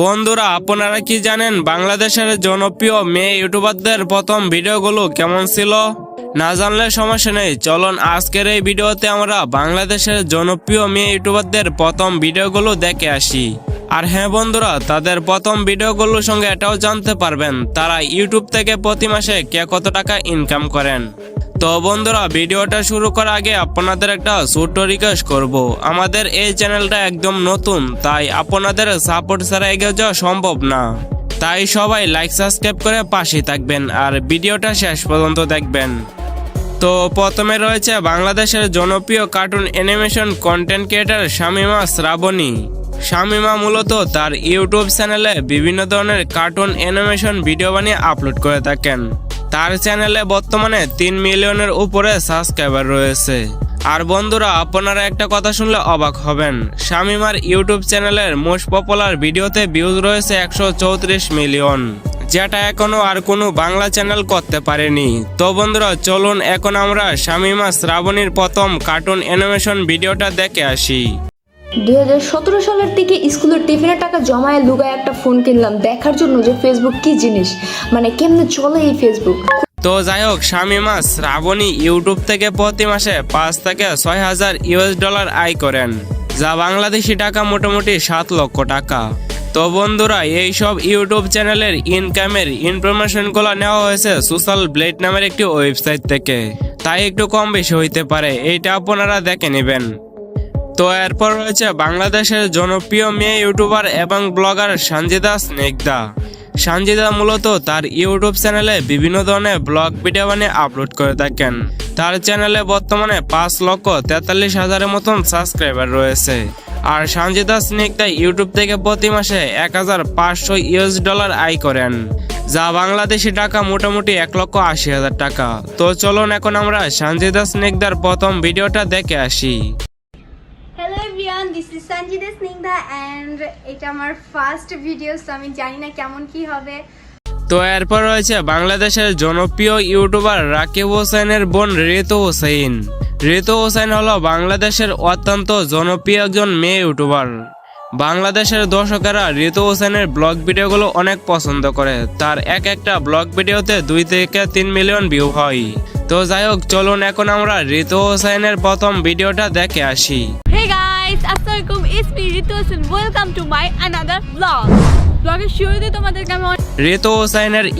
বন্ধুরা, আপনারা কি জানেন বাংলাদেশের জনপ্রিয় মেয়ে ইউটিউবারদের প্রথম ভিডিওগুলো কেমন ছিল? না জানলে সমস্যা নেই, চলুন আজকের এই ভিডিওতে আমরা বাংলাদেশের জনপ্রিয় মেয়ে ইউটিউবারদের প্রথম ভিডিওগুলো দেখে আসি। আর হ্যাঁ বন্ধুরা, তাদের প্রথম ভিডিওগুলোর সঙ্গে এটাও জানতে পারবেন, তারা ইউটিউব থেকে প্রতি মাসে কে কত টাকা ইনকাম করেন। তো বন্ধুরা, ভিডিওটা শুরু করার আগে আপনাদের একটা ছোট্ট রিকোয়েস্ট করব। আমাদের এই চ্যানেলটা একদম নতুন, তাই আপনাদের সাপোর্ট ছাড়া এগিয়ে যাওয়া সম্ভব না। তাই সবাই লাইক সাবস্ক্রাইব করে পাশে থাকবেন আর ভিডিওটা শেষ পর্যন্ত দেখবেন। তো প্রথমে রয়েছে বাংলাদেশের জনপ্রিয় cartoon animation content creator Shamima Shrabani. Shamima মূলত তার ইউটিউব চ্যানেলে বিভিন্ন ধরনের কার্টুন অ্যানিমেশন ভিডিও বানিয়ে আপলোড করে থাকেন। তার চ্যানেলে বর্তমানে তিন মিলিয়নের উপরে সাবস্ক্রাইবার রয়েছে। আর বন্ধুরা, আপনারা একটা কথা শুনলে অবাক হবেন। শামিমার ইউটিউব চ্যানেলের মোস্ট পপুলার ভিডিওতে ভিউজ রয়েছে একশো চৌত্রিশ মিলিয়ন, যেটা এখনও আর কোনো বাংলা চ্যানেল করতে পারেনি। তো বন্ধুরা, চলুন এখন আমরা শামিমা শ্রাবণীর প্রথম কার্টুন অ্যানিমেশন ভিডিওটা দেখে আসি। দুই হাজার সতেরো সালের থেকে স্কুলের টিফিনের টাকা জমায় লুগায় একটা ফোন কিনলাম। দেখার জন্য যে ফেসবুক কি জিনিস? মানে কেমনে চলে এই ফেসবুক তো যাই হোক শামিমা শ্রাবণী ইউটিউব থেকে প্রতি মাসে পাঁচ থেকে ছয় হাজার ইউএস ডলার আয় করেন, যা বাংলাদেশি টাকা মোটামুটি সাত লক্ষ টাকা। তো বন্ধুরা, এই সব ইউটিউব চ্যানেলের ইনকামের ইনফরমেশনগুলো নেওয়া হয়েছে সোশ্যাল ব্লেড নামের একটি ওয়েবসাইট থেকে। তাই একটু কম বেশি হইতে পারে, এইটা আপনারা দেখে নেবেন। তো এরপর রয়েছে বাংলাদেশের জনপ্রিয় মেয়ে ইউটিউবার এবং ব্লগার সঞ্জিদা স্নেকদা সঞ্জিদা মূলত তার ইউটিউব চ্যানেলে বিভিন্ন ধরনের ব্লগ ভিডিও বানিয়ে আপলোড করে থাকেন। তার চ্যানেলে বর্তমানে পাঁচ লক্ষ তেতাল্লিশ হাজারের মতন সাবস্ক্রাইবার রয়েছে। আর সঞ্জিদা স্নেকদা ইউটিউব থেকে প্রতি মাসে এক হাজার পাঁচশো ইউএস ডলার আয় করেন, যা বাংলাদেশি টাকা মোটামুটি এক লক্ষ আশি হাজার টাকা। তো চলুন এখন আমরা সঞ্জিদা স্নেকদার প্রথম ভিডিওটা দেখে আসি। অ্যান্ড এটা আমার ফার্স্ট ভিডিও সো আমি জানি না কেমন কি হবে। তো এরপর রয়েছে বাংলাদেশের জনপ্রিয় ইউটিউবার রাকিব হোসেনের বোন ঋতু হোসেন। ঋতু হোসেন হলো বাংলাদেশের অত্যন্ত জনপ্রিয় একজন মেয়ে ইউটিউবার। বাংলাদেশের দর্শকেরা ঋতু হোসেনের ব্লগ ভিডিওগুলো অনেক পছন্দ করে। তার এক একটা ব্লগ ভিডিওতে দুই থেকে তিন মিলিয়ন ভিউ হয়। তো যাই হোক চলুন এখন আমরা ঋতু হোসেনের প্রথম ভিডিওটা দেখে আসি।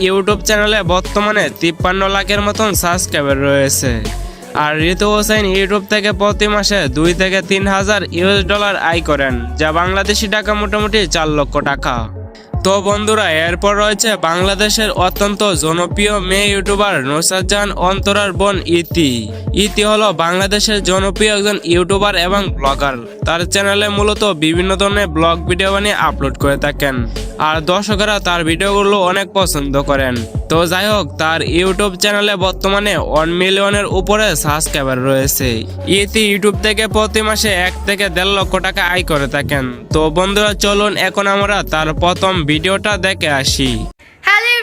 ইউটিউব চ্যানেলে বর্তমানে তিপ্পান্ন লাখের মতন রয়েছে। আর ঋতু ইউটিউব থেকে প্রতি মাসে দুই থেকে তিন হাজার ইউএস ডলার আয় করেন, যা বাংলাদেশি টাকা মোটামুটি চার লক্ষ টাকা। তো বন্ধুরা এরপর রয়েছে বাংলাদেশের অত্যন্ত জনপ্রিয় মেয়ে ইউটিউবার নুসরাত জাহান অন্তরার বোন ইতি। ইতি হলো বাংলাদেশের জনপ্রিয় একজন ইউটিউবার এবং ব্লগার। তার চ্যানেলে মূলত বিভিন্ন ধরনের ব্লগ ভিডিও বানিয়ে আপলোড করে থাকেন। আর দর্শকেরা তার ভিডিওগুলো অনেক পছন্দ করেন। তো যাই হোক তার ইউটিউব চ্যানেলে বর্তমানে ওয়ান মিলিয়নের উপরে সাবস্ক্রাইবার রয়েছে। ইতি ইউটিউব থেকে প্রতি মাসে এক থেকে দেড় লক্ষ টাকা আয় করে থাকেন। তো বন্ধুরা, চলুন এখন আমরা তার প্রথম ভিডিওটা দেখে আসি। হ্যালো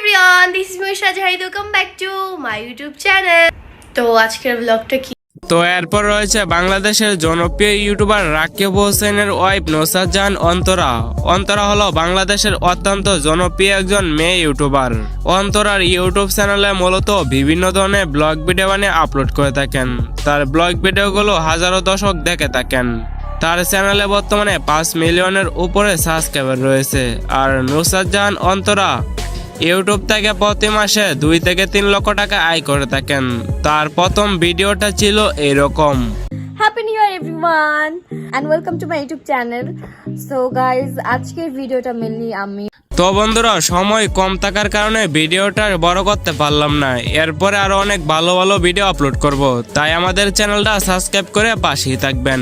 চ্যানেল তো আজকের ব্লগটা কি? তো এরপর রয়েছে বাংলাদেশের জনপ্রিয় ইউটিউবার রাকিব হোসেনের ওয়াইফ নোসাদ জাহান অন্তরা। অন্তরা হলো বাংলাদেশের অত্যন্ত জনপ্রিয় একজন মেয়ে ইউটিউবার। অন্তরার ইউটিউব চ্যানেলে মূলত বিভিন্ন ধরনের ব্লগ ভিডিও বানিয়ে আপলোড করে থাকেন। তার ব্লগ ভিডিওগুলো হাজারো দশক দেখে থাকেন। তার চ্যানেলে বর্তমানে পাঁচ মিলিয়নের উপরে সাবস্ক্রাইবার রয়েছে। আর নুসাদ জাহান অন্তরা ইউটিউব থেকে প্রতি মাসে দুই থেকে তিন লক্ষ টাকা আয় করে থাকেন। তার প্রথম ভিডিওটা ছিল এরকম। Happy new year everyone and welcome to my YouTube channel so guys আজকের ভিডিওটা মেনলি আমি তো বন্ধুরা সময় কম থাকার কারণে ভিডিওটা বড় করতে পারলাম না। এরপরে আরও অনেক ভালো ভালো ভিডিও আপলোড করব। তাই আমাদের চ্যানেলটা সাবস্ক্রাইব করে পাশেই থাকবেন।